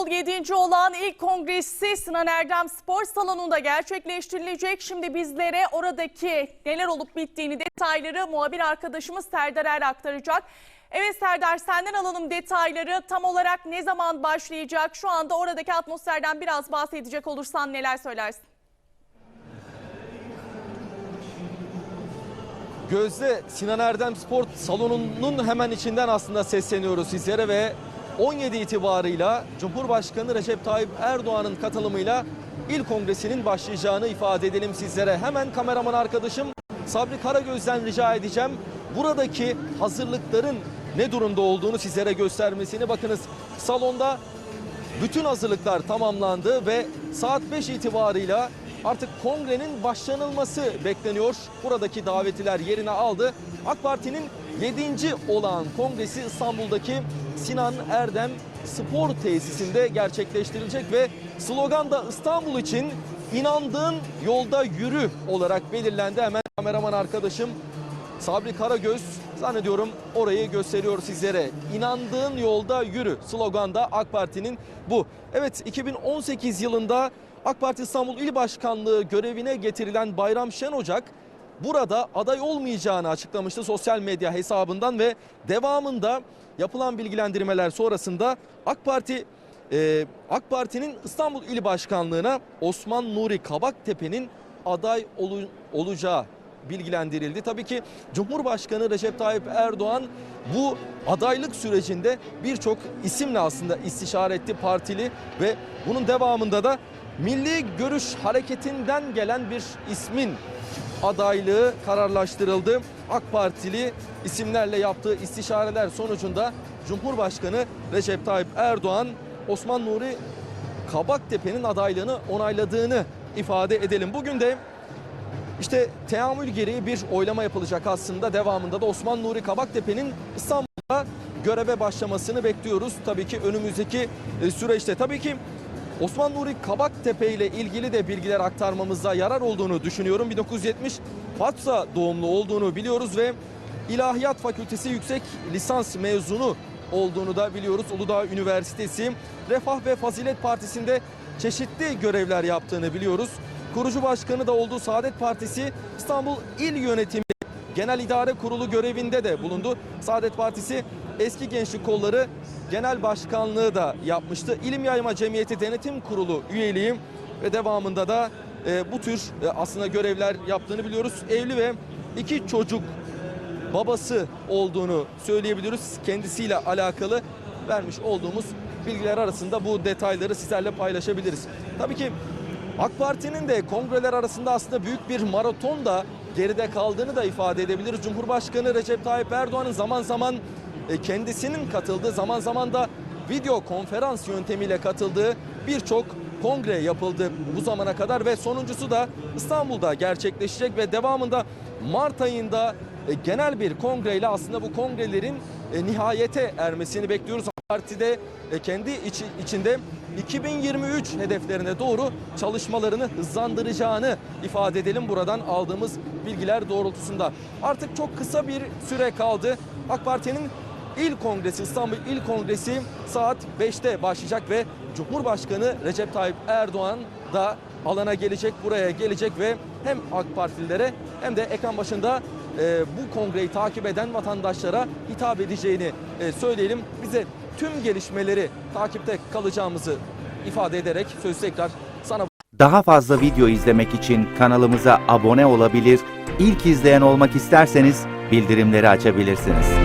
İstanbul 7. olan ilk kongresi Sinan Erdem Spor Salonu'nda gerçekleştirilecek. Şimdi bizlere oradaki neler olup bittiğini detayları muhabir arkadaşımız Serdar Er aktaracak. Evet Serdar senden alalım detayları. Tam olarak ne zaman başlayacak? Şu anda oradaki atmosferden biraz bahsedecek olursan neler söylersin? Gözde Sinan Erdem Spor Salonu'nun hemen içinden aslında sesleniyoruz sizlere ve 17 itibarıyla Cumhurbaşkanı Recep Tayyip Erdoğan'ın katılımıyla il kongresinin başlayacağını ifade edelim sizlere. Hemen kameraman arkadaşım Sabri Karagöz'den rica edeceğim. Buradaki hazırlıkların ne durumda olduğunu sizlere göstermesini. Bakınız salonda bütün hazırlıklar tamamlandı ve saat 5 itibarıyla artık kongrenin başlanılması bekleniyor. Buradaki davetiler yerine aldı. AK Parti'nin 7. olağan kongresi İstanbul'daki Sinan Erdem Spor Tesisinde gerçekleştirilecek ve slogan da İstanbul için inandığın yolda yürü olarak belirlendi. Hemen kameraman arkadaşım Sabri Karagöz zannediyorum orayı gösteriyor sizlere. İnandığın yolda yürü slogan da AK Parti'nin bu. Evet 2018 yılında AK Parti İstanbul İl Başkanlığı görevine getirilen Bayram Şenocak burada aday olmayacağını açıklamıştı sosyal medya hesabından ve devamında yapılan bilgilendirmeler sonrasında AK Parti e, AK Parti'nin İstanbul İl Başkanlığı'na Osman Nuri Kabaktepe'nin aday olu- olacağı bilgilendirildi. Tabii ki Cumhurbaşkanı Recep Tayyip Erdoğan bu adaylık sürecinde birçok isimle aslında istişare etti partili ve bunun devamında da Milli Görüş Hareketi'nden gelen bir ismin adaylığı kararlaştırıldı. AK Partili isimlerle yaptığı istişareler sonucunda Cumhurbaşkanı Recep Tayyip Erdoğan Osman Nuri Kabaktepe'nin adaylığını onayladığını ifade edelim. Bugün de işte teamül gereği bir oylama yapılacak aslında. Devamında da Osman Nuri Kabaktepe'nin İstanbul'da göreve başlamasını bekliyoruz. Tabii ki önümüzdeki e, süreçte. Tabii ki Osman Nuri Kabaktepe ile ilgili de bilgiler aktarmamızda yarar olduğunu düşünüyorum. 1970 Fatsa doğumlu olduğunu biliyoruz ve İlahiyat Fakültesi yüksek lisans mezunu olduğunu da biliyoruz. Uludağ Üniversitesi Refah ve Fazilet Partisi'nde çeşitli görevler yaptığını biliyoruz. Kurucu başkanı da olduğu Saadet Partisi İstanbul İl Yönetimi Genel İdare Kurulu görevinde de bulundu. Saadet Partisi eski gençlik kolları genel başkanlığı da yapmıştı. İlim Yayma Cemiyeti Denetim Kurulu üyeliği ve devamında da e, bu tür e, aslında görevler yaptığını biliyoruz. Evli ve iki çocuk babası olduğunu söyleyebiliyoruz. Kendisiyle alakalı vermiş olduğumuz bilgiler arasında bu detayları sizlerle paylaşabiliriz. Tabii ki AK Parti'nin de kongreler arasında aslında büyük bir maraton da geride kaldığını da ifade edebiliriz. Cumhurbaşkanı Recep Tayyip Erdoğan'ın zaman zaman kendisinin katıldığı zaman zaman da video konferans yöntemiyle katıldığı birçok kongre yapıldı bu zamana kadar ve sonuncusu da İstanbul'da gerçekleşecek ve devamında Mart ayında e, genel bir kongreyle aslında bu kongrelerin e, nihayete ermesini bekliyoruz. Parti'de e, kendi içi- içinde 2023 hedeflerine doğru çalışmalarını hızlandıracağını ifade edelim buradan aldığımız bilgiler doğrultusunda. Artık çok kısa bir süre kaldı. AK Parti'nin İl Kongresi İstanbul İl Kongresi saat 5'te başlayacak ve Cumhurbaşkanı Recep Tayyip Erdoğan da alana gelecek, buraya gelecek ve hem AK Partililere hem de ekran başında e, bu kongreyi takip eden vatandaşlara hitap edeceğini e, söyleyelim. Bize tüm gelişmeleri takipte kalacağımızı ifade ederek söz tekrar sana Daha fazla video izlemek için kanalımıza abone olabilir, ilk izleyen olmak isterseniz bildirimleri açabilirsiniz.